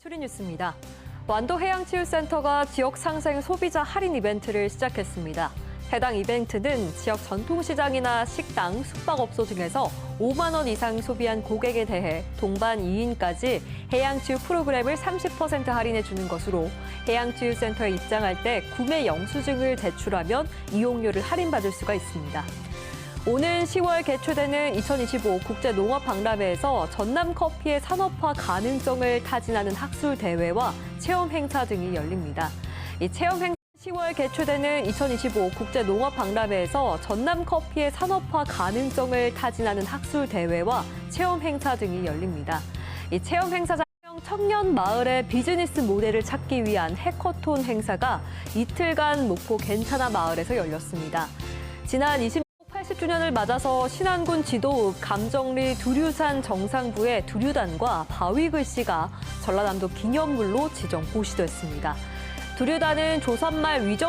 추리 뉴스입니다. 완도 해양치유센터가 지역 상생 소비자 할인 이벤트를 시작했습니다. 해당 이벤트는 지역 전통시장이나 식당, 숙박업소 등에서 5만 원 이상 소비한 고객에 대해 동반 2인까지 해양치유 프로그램을 30% 할인해 주는 것으로 해양치유센터에 입장할 때 구매 영수증을 제출하면 이용료를 할인받을 수가 있습니다. 오는 10월 개최되는 2025 국제 농업 박람회에서 전남 커피의 산업화 가능성을 타진하는 학술 대회와 체험 행사 등이 열립니다. 이 체험 행사 10월 개최되는 2025 국제 농업 박람회에서 전남 커피의 산업화 가능성을 타진하는 학술 대회와 체험 행사 등이 열립니다. 이 체험 행사장 청년 마을의 비즈니스 모델을 찾기 위한 해커톤 행사가 이틀간 목포 괜찮아 마을에서 열렸습니다. 지난 20 80주년을 맞아서 신안군 지도읍 감정리 두류산 정상부의 두류단과 바위 글씨가 전라남도 기념물로 지정 고시됐습니다. 두류단은 조선말 위정